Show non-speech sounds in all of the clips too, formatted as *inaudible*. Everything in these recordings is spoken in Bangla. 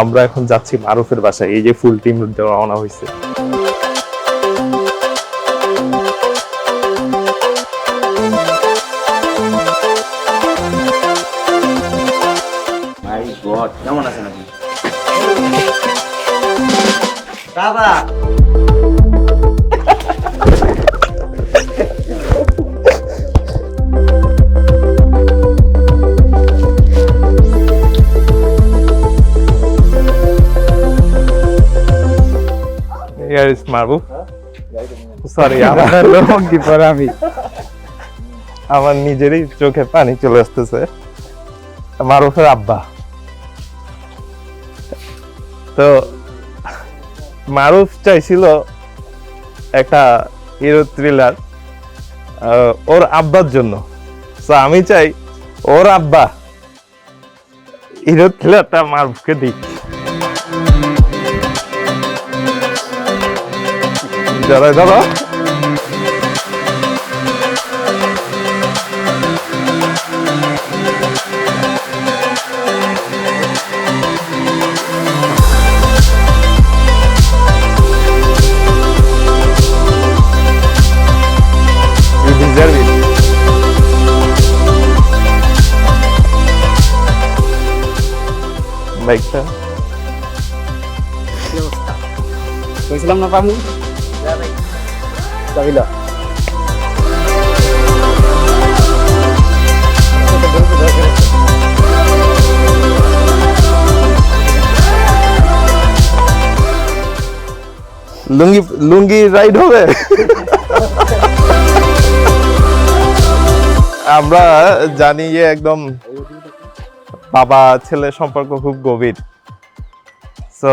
আমরা এখন যাচ্ছি মারুফের বাসায়। এই যে ফুল টিম রওনা হয়েছে কেমন আছেন আপনি? বাবা Is সরি আমার কি পরে আমি আমার নিজেরই চোখে পানি চলে আসতেছে। মারুফের আব্বা। তো মারুফ চাইছিল একটা হিরো থ্রিলার ওর আব্বার জন্য। তো আমি চাই ওর আব্বা হিরো থ্রিলারটা মারুফকে দিই ধরো ধরো You deserve it. বাইকটা কইছিলাম না পামু যাবিল লুঙ্গি লুঙ্গি রাইড হবে? আমরা জানি যে একদম বাবা ছেলে সম্পর্ক খুব গভীর। সো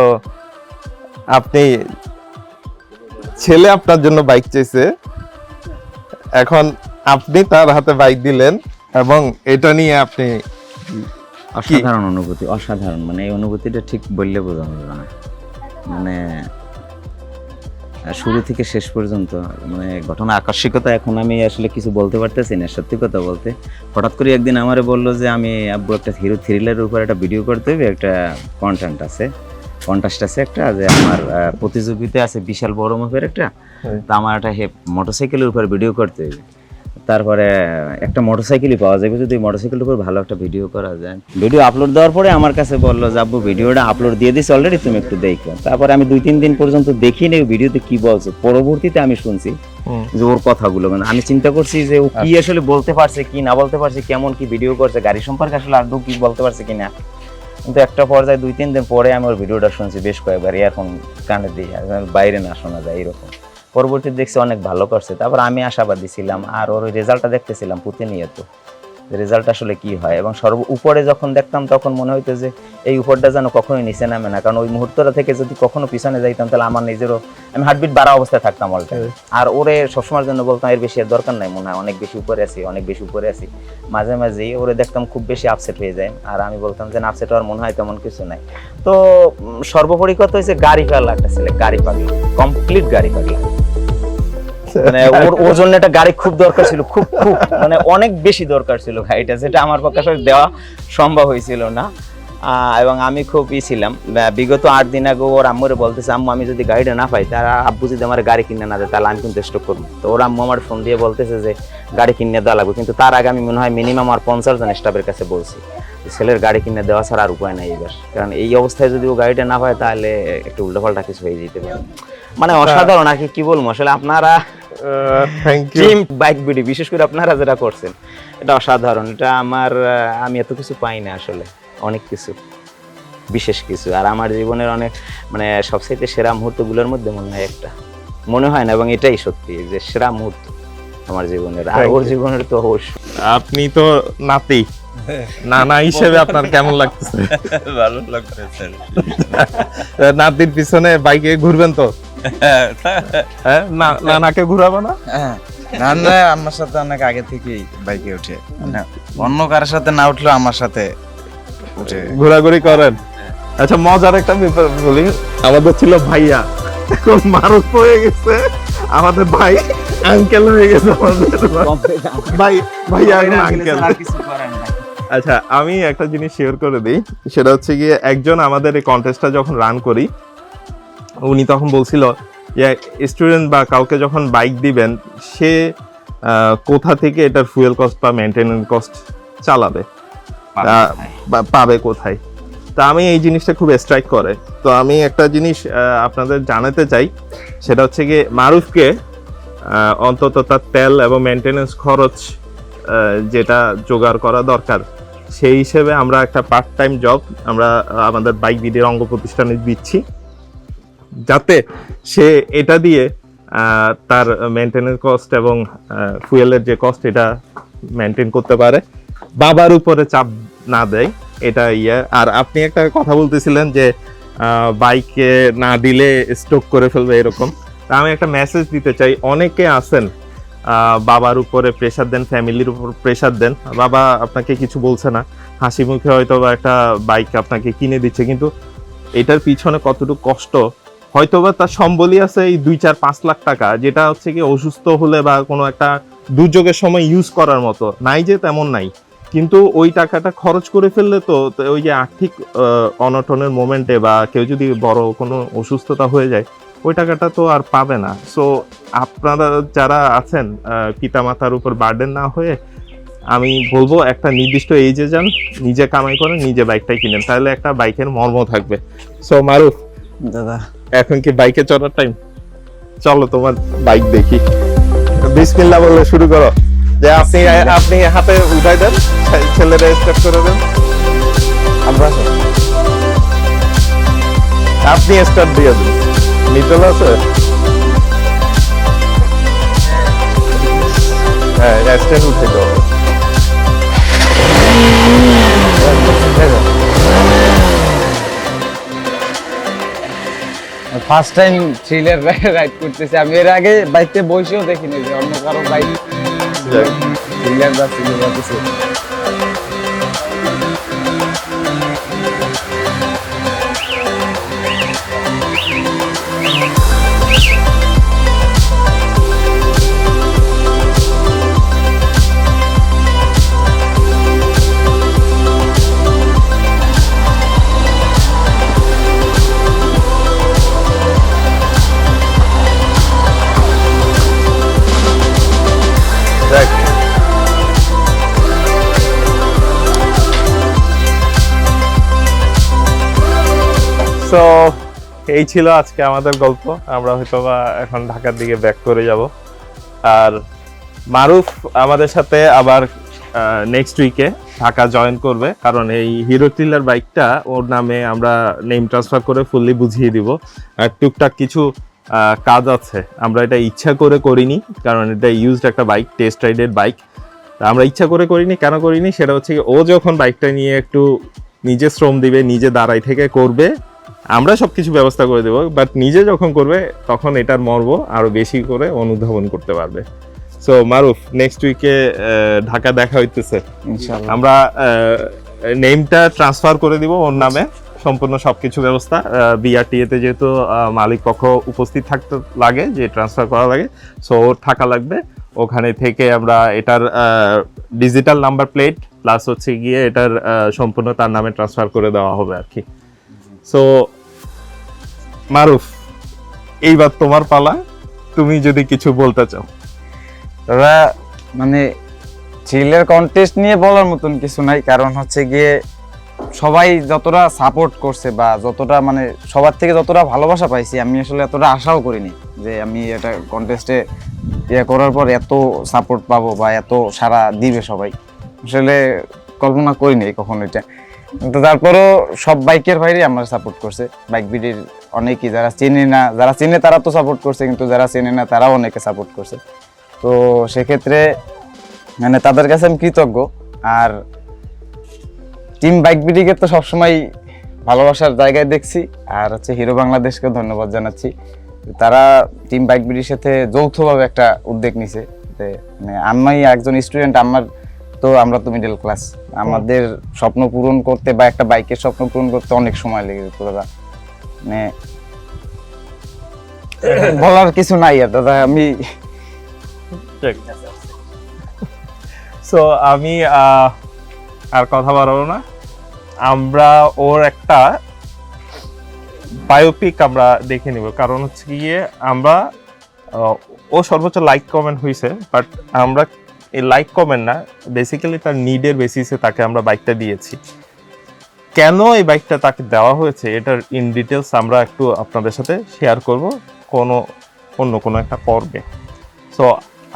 আপনি ছেলে আপনার জন্য বাইক চাইছে। এখন আপনি তার হাতে বাইক দিলেন এবং এটা নিয়ে আপনি অসাধারণ অনুভূতি, অসাধারণ। মানে এই অনুভূতিটা ঠিক বললে বোঝানো যাবে না। মানে শুরু থেকে শেষ পর্যন্ত মানে ঘটনা আকস্মিকতা এখন আমি আসলে কিছু বলতে পারতেছি না, সত্যি কথা বলতে। হঠাৎ করে একদিন আমারে বলল যে, আমি আব্বু একটা হিরো থ্রিলারের উপর একটা ভিডিও করতে হবে, একটা কন্টেন্ট আছে। কন্টাস্ট আছে একটা যে আমার প্রতিযোগিতা আছে বিশাল বড় মাপের একটা তা আমার একটা মোটরসাইকেলের উপর ভিডিও করতে হবে। তারপরে একটা মোটরসাইকেলই পাওয়া যাবে যদি মোটরসাইকেলের উপর ভালো একটা ভিডিও করা যায়। ভিডিও আপলোড দেওয়ার পরে আমার কাছে বলল যে আব্বু ভিডিওটা আপলোড দিয়ে দিস অলরেডি তুমি একটু দেখো। তারপরে আমি দুই তিন দিন পর্যন্ত দেখি নেই ভিডিওতে কি বলছে। পরবর্তীতে আমি শুনছি যে ওর কথাগুলো মানে আমি চিন্তা করছি যে ও কি আসলে বলতে পারছে কি না বলতে পারছে কেমন কি ভিডিও করছে গাড়ি সম্পর্কে আসলে আদৌ কি বলতে পারছে কি না। কিন্তু একটা পর্যায়ে দুই, তিন দিন পরে আমি ওর ভিডিওটা শুনছি বেশ কয়েকবার এখন কানে দিই বাইরে না শোনা যায় এরকম। পরবর্তী দেখছি অনেক ভালো করছে। তারপর আমি আশাবাদী ছিলাম আর ওর রেজাল্টটা দেখতেছিলাম প্রতিনিয়ত রেজাল্ট আসলে কি হয়? এবং সর্ব উপরে যখন দেখতাম তখন মনে হইতো যে এই উপরটা যেন কখনোই নিচে নামে না। কারণ ওই মুহূর্তটা থেকে যদি কখনো পিছনে যাইতাম তাহলে আমার নিজেরও আমি হার্টবিট বাড়া অবস্থায় থাকতাম অলটা আর ওরে সবসময়ের জন্য বলতাম এর বেশি আর দরকার নাই মনে হয় অনেক বেশি উপরে আছি অনেক বেশি উপরে আছি। মাঝে মাঝেই ওরে দেখতাম খুব বেশি আপসেট হয়ে যায়। আর আমি বলতাম যে আপসেট হওয়ার মনে হয় তেমন কিছু নাই। তো সর্বোপরি কথা হয়েছে গাড়ি পাগলা একটা ছেলে গাড়ি পাগলা কমপ্লিট গাড়ি পাগলা। মানে ওর ওর জন্য একটা গাড়ি খুব দরকার ছিল খুব খুব মানে অনেক বেশি দরকার ছিল গাড়িটা যেটা আমার পক্ষে আসলে দেওয়া সম্ভব হয়েছিল না। এবং আমি খুব ই ছিলাম। বিগত আট দিন আগে ওর আম্মুরে বলতেছে আম্মু আমি যদি গাড়িটা না পাই তার আব্বু যদি আমার গাড়ি কিনে না দেয় তাহলে আমি কিন্তু স্টক করব। তো ওর আম্মু আমার ফোন দিয়ে বলতেছে যে গাড়ি কিনে দেওয়া লাগবে। কিন্তু তার আগে আমি মনে হয় মিনিমাম আর পঞ্চাশ জন স্টাফের কাছে বলছি ছেলের গাড়ি কিনে দেওয়া ছাড়া আর উপায় নাই এবার। কারণ এই অবস্থায় যদি ও গাড়িটা না পায় তাহলে একটু উল্টোপাল্টা কিছু হয়ে যেতে পারে। মানে অসাধারণ আর কি কি বলব? আসলে আপনারা thank you team bike BD বিশেষ করে আপনারা যেটা করছেন এটা অসাধারণ। এটা আমার আমি এত কিছু পাই না আসলে অনেক কিছু বিশেষ কিছু। আর আমার জীবনের অনেক মানে সবচাইতে সেরা মুহূর্তগুলোর মধ্যে মনে হয় একটা। মনে হয় না এবং এটাই সত্যি যে সেরা মুহূর্ত আমার জীবনের। আর ওর জীবনের তো অবশ্যই। আপনি তো নাতি। নানা হিসেবে আপনার কেমন লাগতেছে? *laughs* ভালো লাগতেছে। নাতির পিছনে বাইকে ঘুরবেন তো? না- নানাকে ঘুরাবো না? হ্যাঁ না না আমার সাথে অনেক আগে থেকেই বাইকে উঠে। মানে অন্য কারোর সাথে না উঠলেও আমার সাথে উঠে। ঘোরাঘুরি করেন। আচ্ছা মজার একটা ব্যাপার বলি। আমাদের ছিল ভাইয়া। এখন মারুফ হয়ে গেছে। আমাদের ভাই আঙ্কেল হয়ে গেছে আমাদের। ভাই ভাইয়া এখন আঙ্কেল আর কিছু করার নাই। আচ্ছা আমি একটা জিনিস শেয়ার করে দিই। সেটা হচ্ছে গিয়ে একজন আমাদের এই কন্টেস্টটা যখন রান করি উনি তখন বলছিল যে স্টুডেন্ট বা কাউকে যখন বাইক দিবেন সে কোথা থেকে এটার ফুয়েল কস্ট বা মেনটেন্যান্স কস্ট চালাবে? বা পাবে কোথায়? তা আমি এই জিনিসটা খুব স্ট্রাইক করে। তো আমি একটা জিনিস আপনাদের জানাতে চাই সেটা হচ্ছে গিয়ে মারুফকে অন্তত তার তেল এবং মেনটেনেন্স খরচ যেটা জোগাড় করা দরকার সেই হিসেবে আমরা একটা পার্ট টাইম জব আমরা আমাদের বাইক বিডির অঙ্গ প্রতিষ্ঠানে দিচ্ছি। যাতে সে এটা দিয়ে তার মেনটেনেন্স কস্ট এবং ফুয়েলের যে কস্ট এটা মেনটেন করতে পারে। বাবার উপরে চাপ না দেয়, এটা ইয়ে। আর আপনি একটা কথা বলতেছিলেন যে বাইকে না দিলে স্টক করে ফেলবে এরকম। তা আমি একটা মেসেজ দিতে চাই। অনেকে আছেন বাবার উপরে প্রেশার দেন ফ্যামিলির উপর প্রেশার দেন। বাবা আপনাকে কিছু বলছে না। হাসি মুখে হয়তো বা একটা বাইক আপনাকে কিনে দিচ্ছে, কিন্তু এটার পিছনে কতটুকু কষ্ট হয়তোবা তার সম্বলই আছে এই দুই চার পাঁচ লাখ টাকা, যেটা হচ্ছে কি অসুস্থ হলে বা কোনো একটা দুর্যোগের সময় ইউজ করার মতো। নাই যে তেমন নাই। কিন্তু ওই টাকাটা খরচ করে ফেললে তো ওই যে আর্থিক অনটনের মোমেন্টে বা কেউ যদি বড় কোনো অসুস্থতা হয়ে যায়, ওই টাকাটা তো আর পাবে না। সো আপনারা যারা আছেন পিতা মাতার উপর বার্ডেন না হয়ে, আমি বলব একটা নির্দিষ্ট এইজে যান, নিজে কামাই করেন, নিজে বাইকটাই কিনেন। তাহলে একটা বাইকের মর্ম থাকবে। সো মারুফ। দাদা। এখন কি বাইকে চড়ার টাইম চলো তোমার বাইক দেখি। বিসমিল্লা বলে শুরু করো। যে আপনি আপনি হাতে উঠাই দেন ছেলেরা স্টার্ট করে দেন। আমরা আপনি স্টার্ট দিয়ে দেন। মিটল আছে? হ্যাঁ স্ট্যান্ড উঠে দাও ফার্স্ট টাইম থ্রিলার রাইড করতেছি আমি এর আগে বাইকে বসেও দেখিনি যে অন্য কারও বাইক। থ্রিলার বা থ্রিলার কিছু সো এই ছিল আজকে আমাদের গল্প। আমরা হয়তো বা এখন ঢাকার দিকে ব্যাক করে যাব। আর মারুফ আমাদের সাথে আবার নেক্সট উইকে ঢাকা জয়েন করবে। কারণ এই হিরো টিলার বাইকটা ওর নামে আমরা নেম ট্রান্সফার করে ফুললি বুঝিয়ে দিব। আর টুকটাক কিছু কাজ আছে। আমরা এটা ইচ্ছা করে করিনি, কারণ এটা ইউজড একটা বাইক টেস্ট রাইডের বাইক আমরা ইচ্ছা করে করিনি, কেন করিনি? সেটা হচ্ছে ও যখন বাইকটা নিয়ে একটু নিজে শ্রম দিবে, নিজে দাঁড়াই থেকে করবে আমরা সবকিছু ব্যবস্থা করে দেবো বাট নিজে যখন করবে তখন এটার মর্ব আরও বেশি করে অনুধাবন করতে পারবে। সো মারুফ নেক্সট উইকে ঢাকা দেখা হইতেছে। আমরা নেমটা ট্রান্সফার করে দিব ওর নামে সম্পূর্ণ সবকিছু ব্যবস্থা। বিআরটিএ তে যেহেতু মালিক পক্ষ উপস্থিত থাকতে লাগে যে ট্রান্সফার করা লাগে সো ওর থাকা লাগবে। ওখানে থেকে আমরা এটার ডিজিটাল নাম্বার প্লেট প্লাস হচ্ছে গিয়ে এটার সম্পূর্ণ তার নামে ট্রান্সফার করে দেওয়া হবে আর কি। সো মারুফ, এইবার তোমার পালা, তুমি যদি কিছু বলতে চাও। দাদা মানে থ্রিলার কন্টেস্ট নিয়ে বলার মতন কিছু নাই, কারণ হচ্ছে গিয়ে সবাই যতটা সাপোর্ট করছে বা যতটা মানে সবার থেকে যতটা ভালোবাসা পাইছি, আমি আসলে এতটা আশাও করিনি যে আমি এটা কন্টেস্টে ইয়ে করার পর এত সাপোর্ট পাবো বা এত সারা দিবে সবাই। আসলে কল্পনা করিনি কখনো এটা। কিন্তু তারপরও সব বাইকের বাইরে আমার সাপোর্ট করছে। বাইক বিডির অনেকেই যারা চেনে না, যারা চেনে তারা তো সাপোর্ট করছে, কিন্তু যারা চেনে না তারাও অনেকে সাপোর্ট করছে। তো সেক্ষেত্রে মানে তাদের কাছে আমি কৃতজ্ঞ। আর টিম বাইক বিডিকে তো সবসময় ভালোবাসার জায়গায় দেখছি। আর হচ্ছে হিরো বাংলাদেশকে ধন্যবাদ জানাচ্ছি। তারা টিম বাইক বিডির সাথে যৌথভাবে একটা উদ্যোগ নিছে। মানে আমি একজন স্টুডেন্ট আমার তো আমরা তো মিডল ক্লাস আমাদের স্বপ্ন পূরণ করতে বা একটা বাইকের স্বপ্ন পূরণ করতে অনেক সময় লেগে যেত দাদা। মানে *coughs* বলার কিছু নাই আর দাদা। আমি সো আমি আহ, আর কথা বাড়াবো না। আমরা ওর একটা বায়োপিক আমরা দেখে নিব। কারণ হচ্ছে গিয়ে আমরা ও সর্বোচ্চ লাইক কমেন্ট হয়েছে বাট আমরা এই লাইক কমেন্ট না বেসিক্যালি তার নিডের বেসিসে তাকে আমরা বাইকটা দিয়েছি। কেন এই বাইকটা তাকে দেওয়া হয়েছে, এটার ইন ডিটেলস আমরা একটু আপনাদের সাথে শেয়ার করব কোনো, অন্য কোনো একটা পর্বে। সো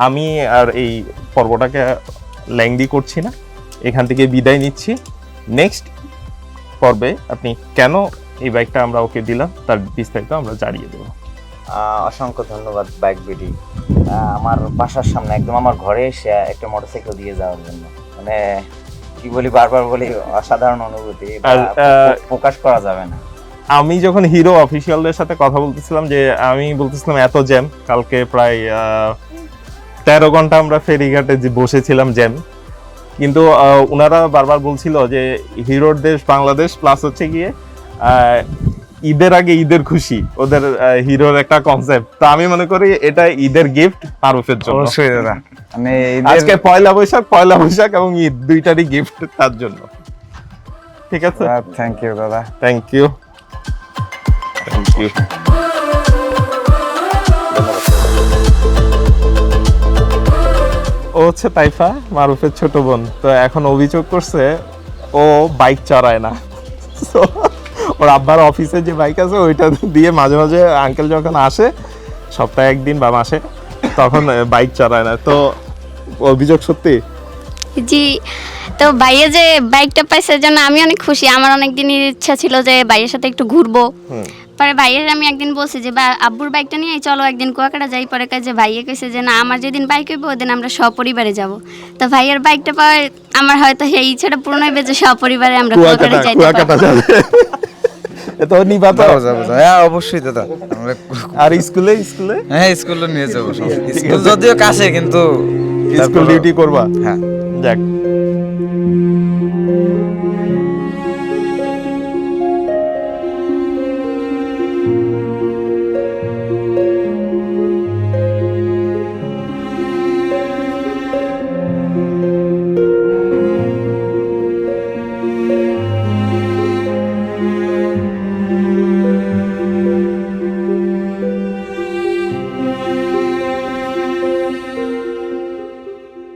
আমি আর এই পর্বটাকে ল্যাংদি করছি না, এখান থেকে বিদায় নিচ্ছি। নেক্সট পর্বে আপনি কেন এই বাইকটা আমরা ওকে দিলাম, তার বিস্তারিত আমরা জানিয়ে দেবো। অসংখ্য ধন্যবাদ বাইক বিডি আমার বাসার সামনে একদম আমার ঘরে এসে একটা মোটরসাইকেল দিয়ে যাওয়ার জন্য। মানে কি বলি বারবার বলি অসাধারণ অনুভূতি। প্রকাশ করা যাবে না। আমি যখন হিরো অফিসিয়ালদের সাথে কথা বলতেছিলাম যে আমি বলতেছিলাম এত জ্যাম কালকে প্রায় তেরো ঘণ্টা আমরা ফেরিঘাটে যে বসেছিলাম জ্যাম কিন্তু ওনারা বারবার বলছিল যে হিরোর দেশ বাংলাদেশ প্লাস হচ্ছে গিয়ে আহ, ঈদের আগে ঈদের খুশি ওদের হিরোর একটা কনসেপ্ট তো আমি মনে করি এটা ঈদের গিফট মারুফের জন্য। অবশ্যই দাদা। মানে আজকে পয়লা বৈশাখ পয়লা বৈশাখ এবং ঈদ দুইটারই গিফট তার জন্য। ঠিক আছে? থ্যাংক ইউ দাদা। থ্যাংক ইউ থ্যাংক ইউ ও হচ্ছে তাইফা মারুফের ছোট বোন। তো এখন অভিযোগ করছে ও বাইক চড়ায় না। ওর আব্বার অফিসে যে বাইক আছে ওইটা দিয়ে মাঝে মাঝে আঙ্কেল যখন আসে সপ্তাহে একদিন বা মাসে তখন বাইক চালায় না। তো অভিযোগ সত্যি? জি তো ভাইয়া যে বাইকটা পাইছে জন্য আমি অনেক খুশি। আমার অনেক দিনের ইচ্ছা ছিল যে ভাইয়ের সাথে একটু ঘুরবো। পরে ভাইয়ের আমি একদিন বলছি যে বা আব্বুর বাইকটা নিয়ে চলো একদিন কুয়াকাটা যাই। পরে কাজে ভাইয়ে কইছে যে না আমার যেদিন বাইক হইব ওদিন আমরা সপরিবারে যাব। তো ভাইয়ের বাইকটা পাওয়ায় আমার হয়তো সেই ইচ্ছাটা পূরণ হইবে যে সপরিবারে আমরা কুয়াকাটা কুয়াকাটা তো নিবা তো। হ্যাঁ অবশ্যই দাদা। আমরা আর স্কুলে স্কুলে? হ্যাঁ স্কুলে নিয়ে যাব স্কুল যদিও কাছে কিন্তু স্কুল ডিউটি করবা? হ্যাঁ। যাক।